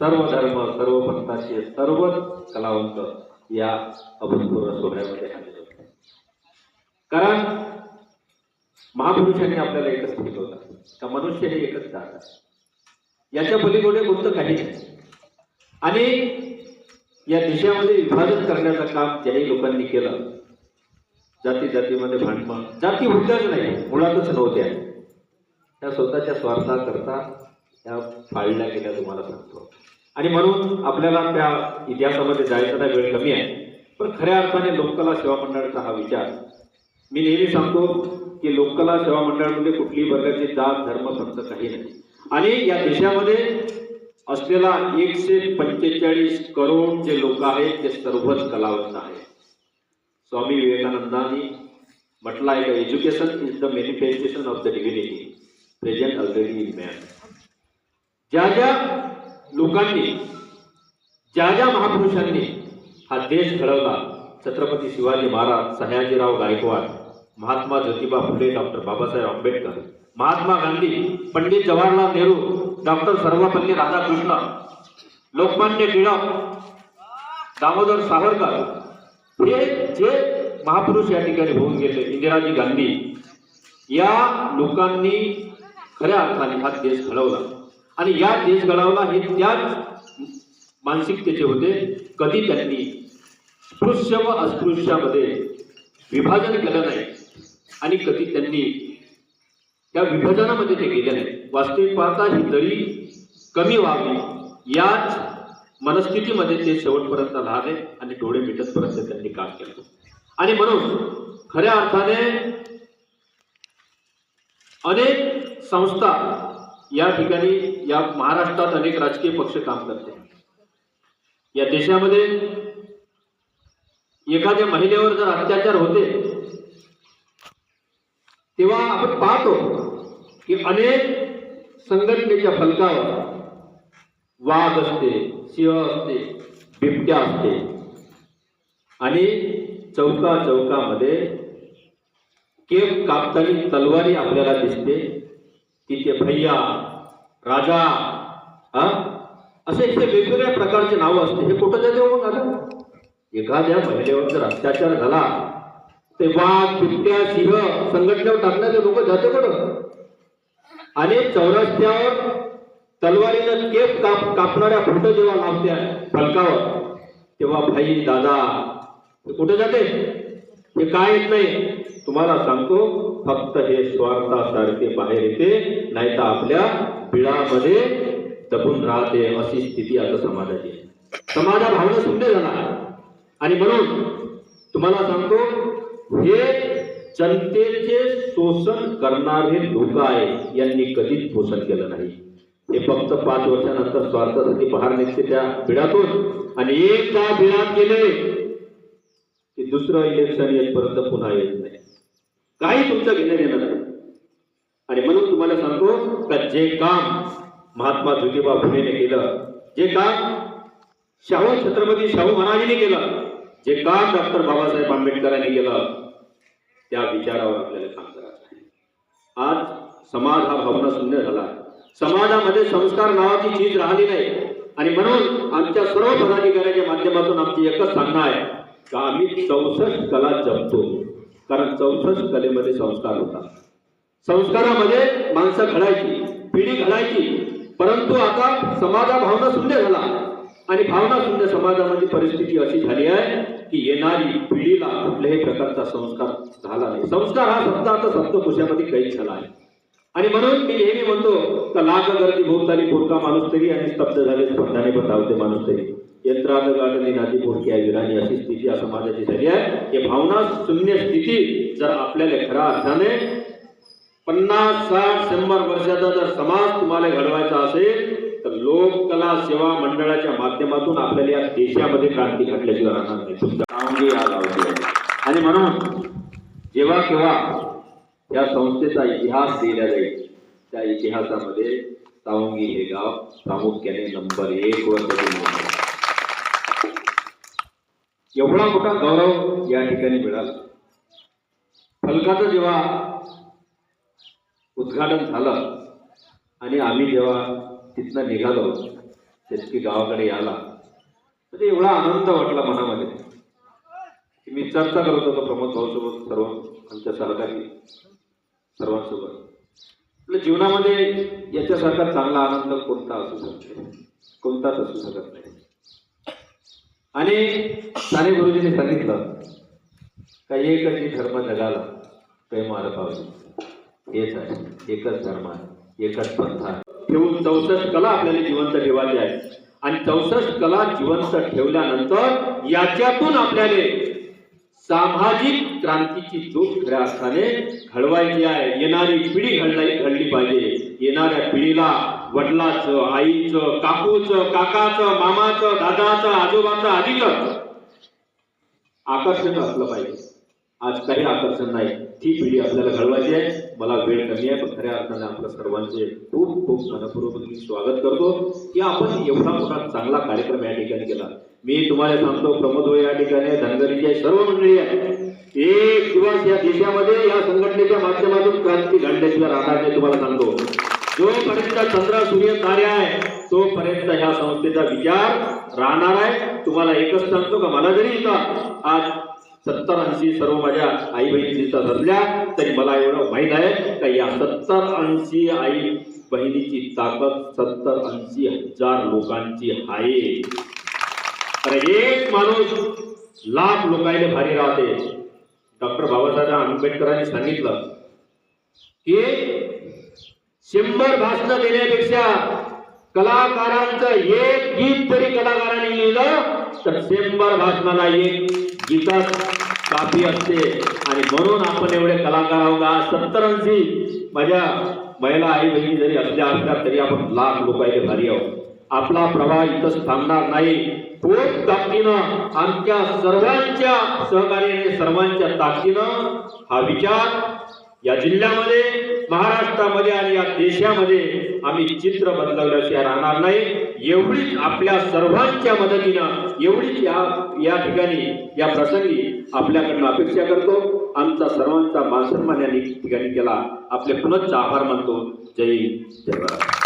सर्व धर्म सर्व पंथाचे सर्व कलावंत या अभूतपूर्व सोहळ्यामध्ये हजर होते कारण महापुरुषांनी आपल्याला एकच शिकवलं का मनुष्य हे एकच जात याच्या पलीकडे कोणतं काही नाही. आणि या दिशेमध्ये विभाजन करण्याचं काम ज्याही लोकांनी केलं जाती जातीमध्ये भांडणं जाती होत्याच नाही मुळातच नव्हत्या त्या स्वतःच्या स्वार्थाकरता त्या फाळल्या गेल्या तुम्हाला सांगतो. आणि म्हणून आपल्याला त्या इतिहासामध्ये जायचा वेळ कमी आहे. पण खऱ्या अर्थाने लोककला सेवा मंडळाचा हा विचार. मी नेहमी सांगतो की लोककला सेवा मंडळामध्ये कुठलीही वर्गाची जात धर्म पंथ काही नाही. आणि या देशामध्ये असलेला एकशे पंचेचाळीस करोड जे लोक आहेत ते सर्वच कलावंत आहेत. स्वामी विवेकानंदांनी म्हटलं आहे का education is the manifestation of the divinity present already in man ज्या ज्या लोकांनी ज्या ज्या महापुरुषांनी हा देश घडवला छत्रपती शिवाजी महाराज सयाजीराव गायकवाड महात्मा ज्योतिबा फुले डॉक्टर बाबासाहेब आंबेडकर महात्मा गांधी पंडित जवाहरलाल नेहरू डॉक्टर सर्वपल्ली राधाकृष्ण लोकमान्य टिळक दामोदर सावरकर हे जे महापुरुष या ठिकाणी होऊन गेले इंदिराजी गांधी या लोकांनी खऱ्या अर्थाने हा देश घडवला. आणि या देश हे त्याच मानसिकतेचे होते कधी त्यांनी स्पृश्य व अस्पृश्यामध्ये विभाजन केलं नाही. आणि कधी त्यांनी त्या विभाजनामध्ये ते गेले नाही. वास्तविक पाहता ही दरी कमी व्हावी याच मनस्थितीमध्ये ते शेवटपर्यंत राहिले आणि डोळे मिटतपर्यंत त्यांनी काम केलं. आणि म्हणून खऱ्या अर्थाने अनेक संस्था या ठिकाणी या महाराष्ट्रात अनेक राजकीय पक्ष काम करते. या देशामध्ये एखाद्या महिलेवर जर अत्याचार होते तेव्हा आपण पाहतो की अनेक संघटनेच्या फलकावर वाघ असते सिंह असते बिबट्या असते. आणि चौका चौकामध्ये केप कापतानी तलवारी आपल्याला दिसते. तिथे भैया राजा हा? असे इथे वेगवेगळ्या प्रकारचे नावं असते. हे कुठं जाते हो झालं एखाद्या महिलेवर जर अत्याचार झाला ते वाघ बिबट्या सिंह संघटनेवर टाकण्याचे लोक जाते कुठं? आणि चौरस्त्यावर तलवारीनं केप काप कापणाऱ्या फोटो जेव्हा लावत्या फलकावर तेव्हा भाई दादा कुठे जाते? हे काय येत नाही? तुम्हाला सांगतो फक्त हे स्वार्थासारखे बाहेर येते नाही तर आपल्या बिळामध्ये दबून राहते अशी स्थिती आता समाजाची समाजा भावना सुंदर झाला. आणि म्हणून तुम्हाला सांगतो हे जनतेचे शोषण करणारे लोक आहे यांनी कधीच शोषण केलं नाही. हे फक्त पाच वर्षानंतर स्वार्थासाठी बाहेर निघते त्या बिळातून. आणि एकदा बिळात गेले की दुसरं इलेक्शन येतपर्यंत पुन्हा येत नाही. काही तुमचं घेणं येणार नाही. आणि म्हणून तुम्हाला सांगतो का जे काम महात्मा ज्योतिबा फुलेने केलं जे काम शाहू छत्रपती शाहू महाराजांनी केलं जे काम डॉक्टर बाबासाहेब आंबेडकरांनी केलं त्या विचारावर आपल्याला काम करायचं आहे. आज समाज हा भावना शून्य झाला. समाजामध्ये संस्कार नावाची चीज राहिली नाही. आणि म्हणून आमच्या सर्व पदाधिकाऱ्याच्या माध्यमातून आमची एकच सांगणं आहे का आम्ही चौसष्ट कला जपतो? कारण चौसष्ट कलेमध्ये संस्कार होता संस्कारामध्ये म्हणजे माणसं घडायची पिढी घडायची. परंतु आता समाजा भावना शून्य झाला. आणि भावना शून्य समाजामध्ये परिस्थिती अशी झाली आहे की येणारी पिढीला कुठल्याही प्रकारचा संस्कार झाला नाही. संस्कार हा शब्द आता सप्तकोशामध्ये कैद झाला आहे. आणि म्हणून मी नेहमी म्हणतो का लाख गर्दी भोवताली पोरका माणूस तरी आणि स्तब्ध झाले स्पर्धाने बतावते माणूस तरी. यंत्रात गाडली नादी पोरकी आहे विराणी अशी स्थिती या समाजाची झाली आहे. की भावना शून्य स्थिती जर आपल्याला खऱ्या अर्थाने पन्नास साठ शंभर वर्षाचा जर समाज तुम्हाला घडवायचा असेल तर लोककला सेवा मंडळाच्या माध्यमातून आपल्याला या देशामध्ये क्रांती घडल्याशिवाय राहणार नाही. तुमचं कामगिरी हा लावली आहे. आणि म्हणून जेव्हा केव्हा या संस्थेचा इतिहास लिहिला जाईल त्या इतिहासामध्ये सावंगी हे गाव प्रामुख्याने नंबर एक वर एवढा मोठा गौरव या ठिकाणी मिळाला. फलकाचं जेव्हा उद्घाटन झालं आणि आम्ही जेव्हा तिथनं निघालो शेतकी गावाकडे आला तर एवढा आनंद वाटला मनामध्ये. की मी चर्चा करत होतो प्रमोद भाऊसोबत सर्व आमच्या सहकारी सर्वांसोबत. आपल्या जीवनामध्ये याच्यासारखा चांगला आनंद कोणता असू शकतो? कोणताच असू शकत नाही. आणि साने गुरुजींनी सांगितलं का एकच धर्म जगाला प्रेम आलं पाहिजे हेच आहे. एकच धर्म आहे. एकच पंथ आहे. ठेवून चौसष्ट कला आपल्याला जिवंत ठेवायची आहे. आणि चौसष्ट कला जिवंत ठेवल्यानंतर याच्यातून आपल्याला सामाजिक क्रांतीची चूक खऱ्या अर्थाने घडवायची आहे. येणारी पिढी घडली घडली पाहिजे. येणाऱ्या पिढीला वडिलाचं आईचं काकूचं काकाचं मामाचं दादाचं आजोबाचं आजीचं. आकर्षण असलं पाहिजे. आज काही आकर्षण नाही. ती पिढी आपल्याला घडवायची आहे. मला वेळ कमी आहे पण खऱ्या अर्थाने आपल्या सर्वांचे खूप खूप मनपूर्वक मी स्वागत करतो. की आपण एवढा मोठा चांगला कार्यक्रम या ठिकाणी केला. मी तुम्हाला सांगतो प्रमोद या ठिकाणी धनगरीची सर्व मंडळी आहे एक दिवस या देशामध्ये या संघटनेच्या माध्यमातून क्रांती घडल्याशिवाय राहणार नाही तुम्हाला सांगतो. जोपर्यंत चंद्र सूर्य तारे आहे तोपर्यंत ह्या संस्थेचा विचार राहणार आहे. तुम्हाला एकच सांगतो का मला जरी इथं आज सत्तर ऐंशी सर्व माझ्या आई बहिणीचा धरल्या तरी मला एवढं माहीत आहे का या सत्तर ऐंशी आई बहिणीची ताकद सत्तर ऐंशी हजार लोकांची आहे. तर एक माणूस लाख लोकांना भारी राहते. डॉक्टर बाबासाहेब आंबेडकरांनी सांगितलं की शंभर भाषणं देण्यापेक्षा कलाकारांचं एक गीत जरी कलाकारांनी लिहिलं तर शंभर भाषणाला एक गीतात काफी असते. आणि म्हणून आपण एवढे कलाकार आहोत. आज सत्तरऐंशी माझ्या महिला आई बहिणी जरी असल्या असल्या तरी आपण लाख लोकांचे भारी आहोत. आपला प्रवाह इथंच थांबणार नाही. खूप ताकदीनं आमच्या सर्वांच्या सहकार्याने सर्वांच्या ताकदीनं हा विचार या जिल्ह्यामध्ये महाराष्ट्रामध्ये आणि या देशामध्ये आम्ही चित्र बदलवल्याशिवाय राहणार नाही. एवढीच आपल्या सर्वांच्या मदतीनं एवढीच या या ठिकाणी या प्रसंगी आपल्याकडनं अपेक्षा करतो. आमचा सर्वांचा मानसन्मान या ठिकाणी केला. आपले पुनश्च आभार मानतो. जय जय